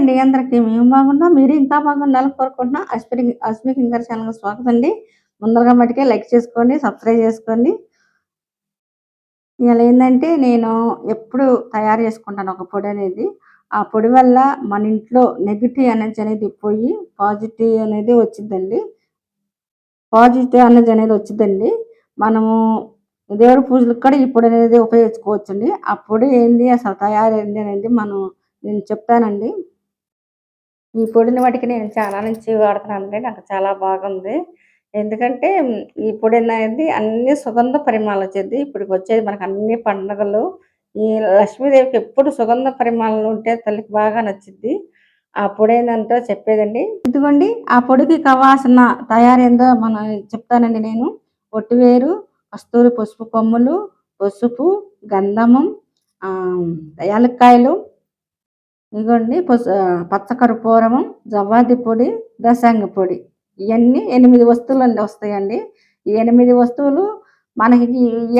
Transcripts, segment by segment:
అండి. అందరికి మేము బాగున్నాం మీరు ఇంకా బాగుండాలని కోరుకుంటున్నాం. అస్మి అస్మి కింగర్ ఛానల్కి స్వాగతం అండి. ముందరగా మటుకే లైక్ చేసుకోండి సబ్స్క్రైబ్ చేసుకోండి. ఇలా ఏంటంటే నేను ఎప్పుడు తయారు చేసుకుంటాను ఒక పొడి అనేది. ఆ పొడి వల్ల మన ఇంట్లో నెగిటివ్ ఎనర్జీ అనేది పోయి పాజిటివ్ అనేది వచ్చిందండి పాజిటివ్ ఎనర్జీ అనేది వచ్చిందండి మనము దేవుడి పూజలకు కూడా ఈ పొడి అనేది ఉపయోగించుకోవచ్చండి. ఆ పొడి ఏంది అసలు తయారైంది అనేది మనం నేను చెప్తానండి. ఈ పొడిని వాటికి నేను చాలా నుంచి వాడుతున్నానండి నాకు చాలా బాగుంది. ఎందుకంటే ఈ పొడి అనేది అన్ని సుగంధ పరిమాణాలు వచ్చేది. ఇప్పటికి వచ్చేది మనకు అన్ని పండుగలు. ఈ లక్ష్మీదేవికి ఎప్పుడు సుగంధ పరిమాణాలు ఉంటే తల్లికి బాగా నచ్చింది ఆ పొడి ఏంటంటే చెప్పేదండి. ఇదిగోండి ఆ పొడికి కావాల్సిన తయారేందో మనం చెప్తానండి నేను. ఒట్టివేరు కస్తూరి పసుపు కొమ్ములు పసుపు గంధమం యాలక్కాయలు ఇదిగోండి పచ్చకర్పూరము జవ్వాది పొడి దశాంగ పొడి. ఇవన్నీ ఎనిమిది వస్తువులు వస్తాయండి. ఈ ఎనిమిది వస్తువులు మనకి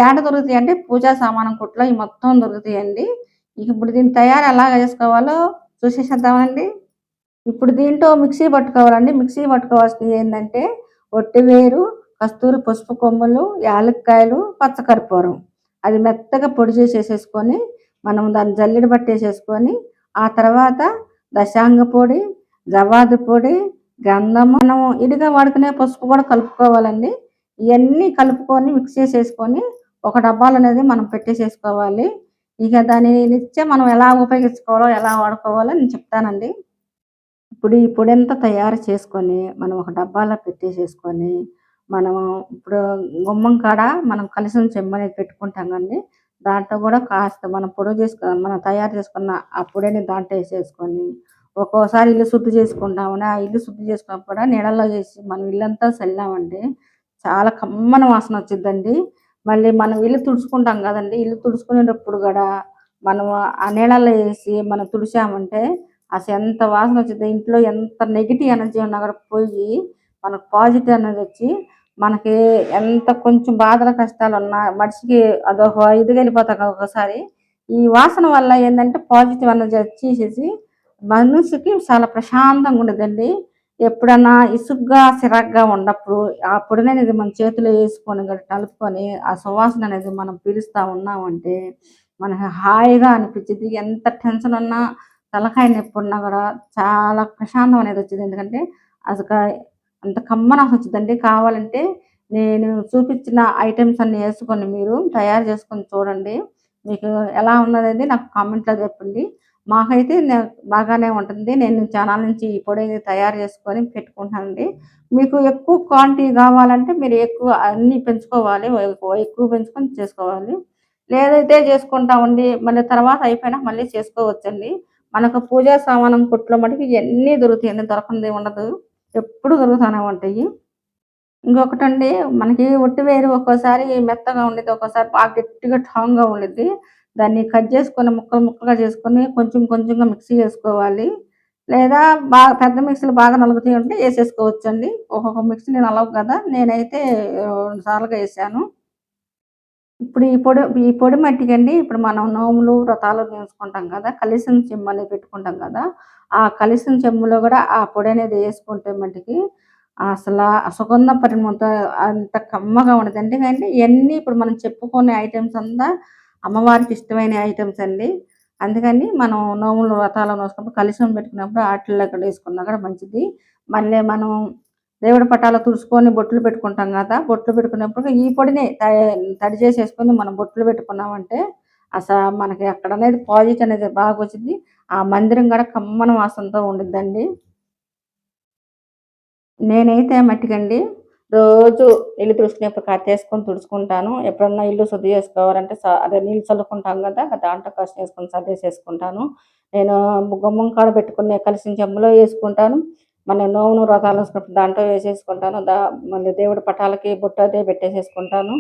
ఏడ దొరుకుతాయి అంటే పూజా సామానం కుట్లో ఈ మొత్తం దొరుకుతాయండి. ఇప్పుడు దీన్ని తయారు ఎలా చేసుకోవాలో చూసేసేద్దామండి. ఇప్పుడు దీంట్లో మిక్సీ పట్టుకోవాలండి. మిక్సీ పట్టుకోవాల్సింది ఏంటంటే ఒట్టివేరు కస్తూరి పసుపు కొమ్ములు యాలక్కాయలు పచ్చకర్పూరం అది మెత్తగా పొడి చేసేసేసుకొని మనం దాన్ని జల్లెడ పట్టేసేసుకొని ఆ తర్వాత దశాంగ పొడి జవాదు పొడి గంధం మనం ఇదిగా వాడుకునే పసుపు కూడా కలుపుకోవాలండి. ఇవన్నీ కలుపుకొని మిక్స్ చేసేసుకొని ఒక డబ్బాలు అనేది మనం పెట్టేసేసుకోవాలి. ఇక దాని నిత్యం మనం ఎలా ఉపయోగించుకోవాలో ఎలా వాడుకోవాలో నేను చెప్తానండి. ఇప్పుడు ఈ పొడి తయారు చేసుకొని మనం ఒక డబ్బాలో పెట్టేసేసుకొని మనం ఇప్పుడు గుమ్మం కాడ మనం కలిసిన చెమ్మ అనేది పెట్టుకుంటాం కండి దాంట్లో కూడా కాస్త మనం పొడి చేసుకున్న మనం తయారు చేసుకున్న ఆ పొడిని దాంట్లో వేసేసుకొని ఒక్కోసారి ఇల్లు శుద్ధి చేసుకుంటామని ఆ ఇల్లు శుద్ధి చేసుకున్నప్పుడు కూడా నీళ్ళల్లో చేసి మనం ఇల్లంతా చల్లామండి చాలా కమ్మన వాసన వచ్చిందండి మళ్ళీ మనం ఇల్లు తుడుచుకుంటాం కదండి ఇల్లు తుడుచుకునేటప్పుడు కూడా మనం ఆ నీళ్ళల్లో వేసి మనం తుడిచామంటే అసలు ఎంత వాసన వచ్చింది ఇంట్లో ఎంత నెగిటివ్ ఎనర్జీ ఉన్నా కూడా పోయి మనకు పాజిటివ్ ఎనర్జీ వచ్చి మనకి ఎంత కొంచెం బాధల కష్టాలు ఉన్నా మనిషికి అదొక ఇది వెళ్ళిపోతాం ఒకసారి ఈ వాసన వల్ల ఏంటంటే పాజిటివ్ అన్నది వచ్చేసేసి మనిషికి చాలా ప్రశాంతంగా ఉండదండి. ఎప్పుడన్నా ఇసుగ్గా సిరగ్గా ఉన్నప్పుడు ఆ పొడిని మన చేతిలో వేసుకొని కలుపుకొని ఆ సువాసన అనేది మనం పీలుస్తూ ఉన్నామంటే మనకి హాయిగా అనిపించింది ఎంత టెన్షన్ ఉన్నా తలకాయ నొప్పి ఉన్నా కూడా చాలా ప్రశాంతం అనేది వచ్చింది. ఎందుకంటే అసలు అంత కమ్మన వచ్చిందండి కావాలంటే నేను చూపించిన ఐటమ్స్ అన్ని వేసుకొని మీరు తయారు చేసుకొని చూడండి. మీకు ఎలా ఉన్నది నాకు కామెంట్లో చెప్పండి. మాకైతే బాగానే ఉంటుంది. నేను ఛానల్ నుంచి ఈ పొడి తయారు చేసుకొని పెట్టుకుంటానండి. మీకు ఎక్కువ క్వాంటిటీ కావాలంటే మీరు ఎక్కువ అన్నీ పెంచుకోవాలి. ఎక్కువ పెంచుకొని చేసుకోవాలి. లేదైతే చేసుకుంటామండి. మళ్ళీ తర్వాత అయిపోయినా మళ్ళీ చేసుకోవచ్చండి. మనకు పూజా సామానం కుట్లో మటుకు ఇవన్నీ దొరుకుతాయండి. దొరకంది ఉండదు. ఎప్పుడు దొరుకుతూనే ఉంటాయి. ఇంకొకటండి మనకి ఒట్టి వేరు ఒక్కోసారి మెత్తగా ఉండేది ఒక్కోసారి బాగా గట్టిగా టాంగ్గా ఉండేది దాన్ని కట్ చేసుకొని ముక్కలు ముక్కలుగా చేసుకొని కొంచెం కొంచెంగా మిక్సీ చేసుకోవాలి. లేదా బాగా పెద్ద మిక్సీలు బాగా నలుగుతాయి ఉంటే వేసేసుకోవచ్చు అండి ఒక్కొక్క మిక్సీ నేను అలవు కదా నేనైతే రెండు సార్లుగా వేసాను. ఇప్పుడు ఈ పొడి ఈ పొడి మట్టికండి ఇప్పుడు మనం నోములు వ్రతాలు నేర్చుకుంటాం కదా కలిసిన చెమ్ము అనేది పెట్టుకుంటాం కదా ఆ కలిసిన చెమ్ములో కూడా ఆ పొడి అనేది వేసుకుంటే మట్టికి అసలు సుగంధ పరిమళంతో అంత కమ్మగా ఉండదండి కానీ ఇవన్నీ ఇప్పుడు మనం చెప్పుకునే ఐటమ్స్ అంతా అమ్మవారికి ఇష్టమైన ఐటమ్స్ అండి. అందుకని మనం నోములు వ్రతాలు వేసుకున్నప్పుడు కలిసం పెట్టుకున్నప్పుడు వాటిల్లో కూడా వేసుకున్నా కూడా మంచిది. మళ్ళీ మనం దేవుడి పటాలు తుడుచుకొని బొట్లు పెట్టుకుంటాం కదా బొట్లు పెట్టుకున్నప్పుడు ఈ పొడిని తడి చేసేసుకొని మనం బొట్లు పెట్టుకున్నామంటే అసలు మనకి అక్కడ అనేది పాజిటివ్ అనేది బాగా వచ్చింది ఆ మందిరం కూడా కమ్మన వాసనతో ఉండిద్దండి. నేనైతే మట్టికండి రోజు ఇల్లు తుడుచుకునేప్పుడు కట్టేసుకొని తుడుచుకుంటాను. ఎప్పుడన్నా ఇల్లు శుద్ధి చేసుకోవాలంటే అదే నీళ్ళు చల్లుకుంటాం కదా దాంట్లో కష్టం వేసుకొని సర్దేసేసుకుంటాను. నేను గుమ్మం కాడ పెట్టుకునే కలిసిన చెమ్మలో వేసుకుంటాను. మన నోమును వ్రతాలు దాంట్లో వేసేసుకుంటాను. దా మళ్ళీ దేవుడి పటాలకి బుట్ట అదే పెట్టేసేసుకుంటాను.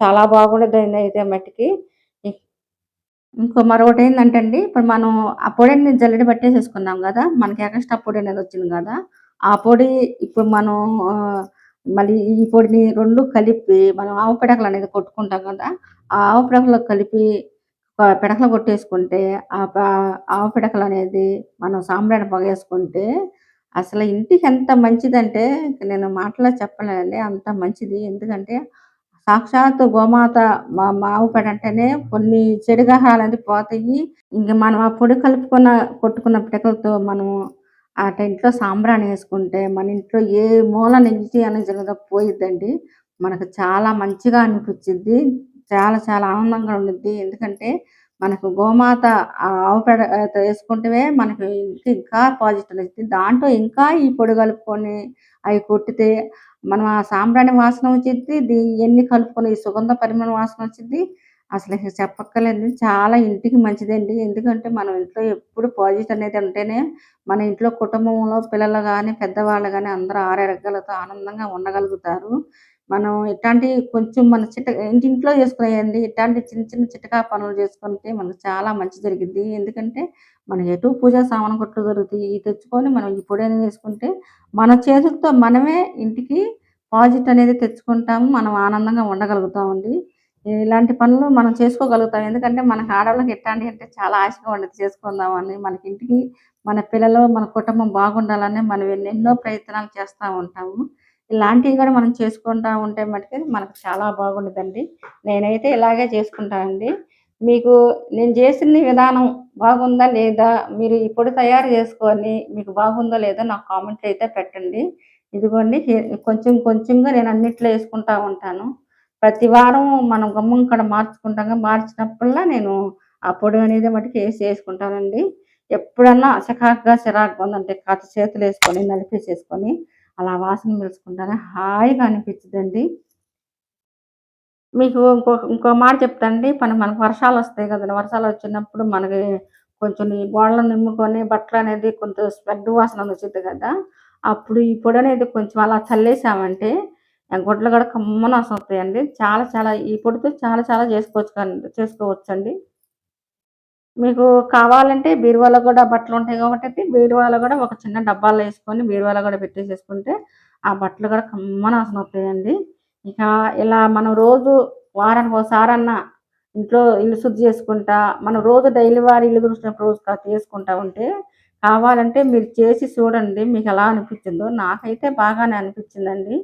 చాలా బాగుండేది అయితే మట్టికి. ఇంకో మరొకటి ఏంటంటే అండి ఇప్పుడు మనం ఆ పొడిని జల్లెడ పట్టేసేసుకున్నాం కదా మనకి ఎక్స్ట్రా పొడి అనేది వచ్చింది కదా ఆ పొడి ఇప్పుడు మనం మళ్ళీ ఈ పొడిని రెండు కలిపి మనం ఆవు పిడకలు అనేది కొట్టుకుంటాం కదా ఆ ఆవు పిడకలు కలిపి పిడకలు కొట్టేసుకుంటే ఆ ఆవు పిడకలు అనేది మనం సాంబ్రాన్ని పొగేసుకుంటే అసలు ఇంటికి ఎంత మంచిదంటే నేను మాటల్లో చెప్పలేనండి. అంత మంచిది. ఎందుకంటే సాక్షాత్తు గోమాత మా మావు పడంటేనే కొన్ని చెడుగహాలన్నీ పోతాయి. ఇంక మనం ఆ పొడి కలుపుకున్న కొట్టుకున్న పిటకలతో మనము అట ఇంట్లో సాంబ్రాణి వేసుకుంటే మన ఇంట్లో ఏ మూల నెగిటివ్ అనేది జరగదో పోయిద్దండి. మనకు చాలా మంచిగా అనిపించింది చాలా చాలా ఆనందంగా ఉండిద్ది. ఎందుకంటే మనకు గోమాత ఆవు పేడ వేసుకుంటే మనకి ఇంకా పాజిటివ్ వస్తుంది దాంట్లో ఇంకా ఈ పొడి కలుపుకొని అవి కొట్టితే మనం ఆ సాంబ్రాణి వాసన వచ్చింది దీ కలుపుకొని ఈ సుగంధ పరిమళ వాసన వచ్చింది అసలు చెప్పక్కర్లేదు. చాలా ఇంటికి మంచిదండి. ఎందుకంటే మనం ఇంట్లో ఎప్పుడు పాజిటివ్ అనేది ఉంటేనే మన ఇంట్లో కుటుంబంలో పిల్లలు కానీ పెద్దవాళ్ళు కానీ అందరూ ఆరోగ్యాలతో ఆనందంగా ఉండగలుగుతారు. మనం ఇట్లాంటి కొంచెం మన చిట్ట ఇంటింట్లో చేసుకునేయండి. ఇట్లాంటి చిన్న చిన్న చిట్టకా పనులు చేసుకుంటే మనకు చాలా మంచి జరిగింది. ఎందుకంటే మన ఎటు పూజా సామాను కొట్లు దొరుకుతాయి ఇవి తెచ్చుకొని మనం ఈ పొడి అనేది వేసుకుంటే మన చేతులతో మనమే ఇంటికి పాజిటివ్ అనేది తెచ్చుకుంటాము. మనం ఆనందంగా ఉండగలుగుతామండి. ఇలాంటి పనులు మనం చేసుకోగలుగుతాం. ఎందుకంటే మనకు ఆడవాళ్ళకి ఎట్లాంటివి అంటే చాలా ఆశగా ఉండదు చేసుకుందామని. మనకి ఇంటికి మన పిల్లలు మన కుటుంబం బాగుండాలని మనం ఎన్నెన్నో ప్రయత్నాలు చేస్తూ ఉంటాము. ఇలాంటివి కూడా మనం చేసుకుంటూ ఉంటే మటుకు మనకు చాలా బాగుండదండి. నేనైతే ఇలాగే చేసుకుంటానండి మీకు నేను చేసిన విధానం బాగుందా లేదా మీరు ఈ పొడి తయారు చేసుకొని మీకు బాగుందో లేదో నాకు కామెంట్లు అయితే పెట్టండి. ఇదిగోండి కొంచెం కొంచెంగా నేను అన్నిట్లో వేసుకుంటూ ఉంటాను. ప్రతి వారం మనం గమ్మం కాడ మార్చుకుంటాం. మార్చినప్పుడల్లా నేను ఆ పొడి అనేది మటుకు వేసి వేసుకుంటానండి. ఎప్పుడన్నా అసకాగ్గా చిరాకుగా ఉందంటే కాత చేతులు వేసుకొని నలిపేసేసుకొని అలా వాసన పీల్చుకుంటానే హాయిగా అనిపించిందండి మీకు ఇంకో ఇంకో మాట చెప్తాండి మన మనకు వర్షాలు వస్తాయి కదండి. వర్షాలు వచ్చినప్పుడు మనకి కొంచెం ఈ గోడలు నిమ్ముకొని బట్టలు అనేది కొంత స్పెడ్ వాసన వచ్చింది కదా. అప్పుడు ఈ పొడి అనేది కొంచెం అలా చల్లేసామంటే గుడ్లు కూడా కమ్మన వస్తాయండి. చాలా చాలా ఈ పొడితో చాలా చాలా చేసుకోవచ్చు చేసుకోవచ్చండి. మీకు కావాలంటే బీరువాలో కూడా బట్టలు ఉంటాయి కాబట్టి బీరువాలో కూడా ఒక చిన్న డబ్బాలో వేసుకొని బీరువాలో కూడా పెట్టేసేసుకుంటే ఆ బట్టలు కూడా కమ్మన వాసన వస్తాయండి. ఇక ఇలా మనం రోజు వారానికి ఒకసారన్నా ఇంట్లో ఇల్లు శుద్ధి చేసుకుంటా మనం రోజు డైలీ వారి ఇల్లు గురించినప్పుడు రోజు చేసుకుంటా ఉంటే కావాలంటే మీరు చేసి చూడండి మీకు ఎలా అనిపించిందో. నాకైతే బాగానే అనిపించిందండి.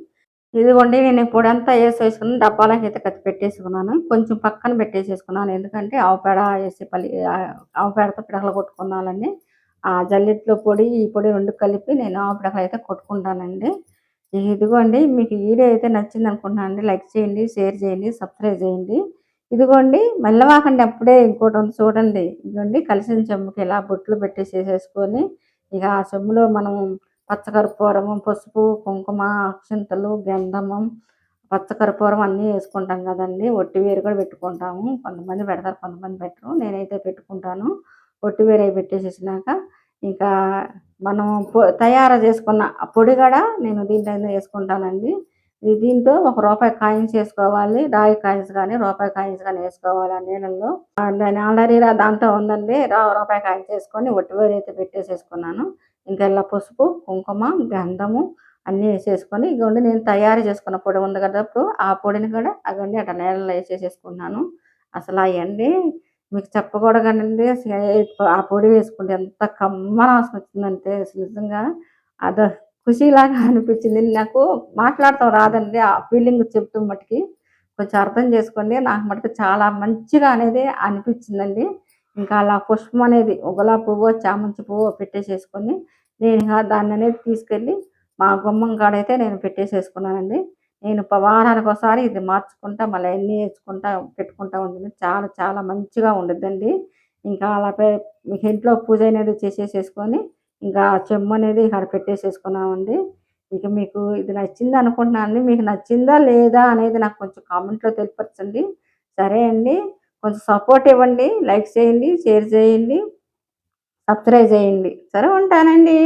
ఇదిగోండి నేను పొడంతా వేసుకుని డబ్బాల అయితే కత్తి పెట్టేసుకున్నాను. కొంచెం పక్కన పెట్టేసేసుకున్నాను. ఎందుకంటే ఆవు పేడ వేసి పల్లి ఆవు పేడతో పిడకలు కొట్టుకున్నానండి. ఆ జల్లిట్లో పొడి ఈ పొడి రెండు కలిపి నేను ఆవుపిడకలు అయితే కొట్టుకుంటానండి. ఇదిగోండి మీకు వీడియో అయితే నచ్చింది అనుకుంటున్నాను లైక్ చేయండి షేర్ చేయండి సబ్స్క్రైబ్ చేయండి. ఇదిగోండి మెల్లవాకండి అప్పుడే ఇంకోటి ఉంది చూడండి. ఇదిగోండి కలిసిన చెమ్ముకి ఇలా బొట్లు పెట్టేసేసేసుకొని ఇక ఆ చెమ్ములో మనం పచ్చకర్పూరము పసుపు కుంకుమ అక్షింతలు గంధము పచ్చకర్పూరం అన్నీ వేసుకుంటాం కదండి. ఒట్టివేరు కూడా పెట్టుకుంటాము. కొంతమంది పెడతారు కొంతమంది పెట్టరు. నేనైతే పెట్టుకుంటాను. ఒట్టివేరు అవి పెట్టేసేసినాక ఇంకా మనం తయారు చేసుకున్న పొడి కూడా నేను దీంట్లో వేసుకుంటానండి. దీంతో ఒక రూపాయి కాయిన్స్ వేసుకోవాలి. రాయి కాయిన్స్ కానీ రూపాయి కాయిన్స్ కానీ వేసుకోవాలి ఆ నీళ్ళల్లో. నేను ఆల్రెడీ దాంతో ఉందండి. రూపాయి కాయిన్స్ వేసుకొని ఒట్టివేరు అయితే పెట్టేసేసుకున్నాను. గల్ల పసుపు కుంకుమ గంధము అన్నీ వేసేసుకొని ఇగోండి నేను తయారు చేసుకున్న పొడి ఉంది కదా ఆ పొడిని కూడా అగండి అట్లా నీళ్ళలో వేసేసేసుకున్నాను అసలు అయ్యండి మీకు చెప్పకూడదండి. ఆ పొడి వేసుకుంటే ఎంత కమ్మన వాసన వచ్చిందంటే నిజంగా అదో ఖుషీలాగా అనిపించింది. నాకు మాట్లాడతాం రాదండి ఆ ఫీలింగ్ చెప్తూ మటుకి కొంచెం అర్థం చేసుకోండి. నాకు మటుకు చాలా మంచిగా అనేది అనిపించిందండి. ఇంకా అలా పుష్పం అనేది ఒకలా పువ్వు చామంతి పువ్వు పెట్టేసేసుకొని నేను ఇంకా దాన్ని అనేది తీసుకెళ్ళి మా గుమ్మం కాడైతే నేను పెట్టేసేసుకున్నానండి. నేను వారానికి ఒకసారి ఇది మార్చుకుంటా మళ్ళీ ఎన్ని వేసుకుంటా పెట్టుకుంటా ఉంటుంది చాలా చాలా మంచిగా ఉండిద్దండి. ఇంకా అలా మీకు ఇంట్లో పూజ అనేది చేసేసేసుకొని ఇంకా చెమ్ము అనేది ఇక్కడ పెట్టేసేసుకున్నామండి. ఇక మీకు ఇది నచ్చింది అనుకుంటున్నాను మీకు నచ్చిందా లేదా అనేది నాకు కొంచెం కామెంట్లో తెలిపచ్చండి సరే అండి. కొంచెం సపోర్ట్ ఇవ్వండి. లైక్ చేయండి షేర్ చేయండి. సబ్స్క్రైబ్ చేయండి. సరే ఉంటానండి.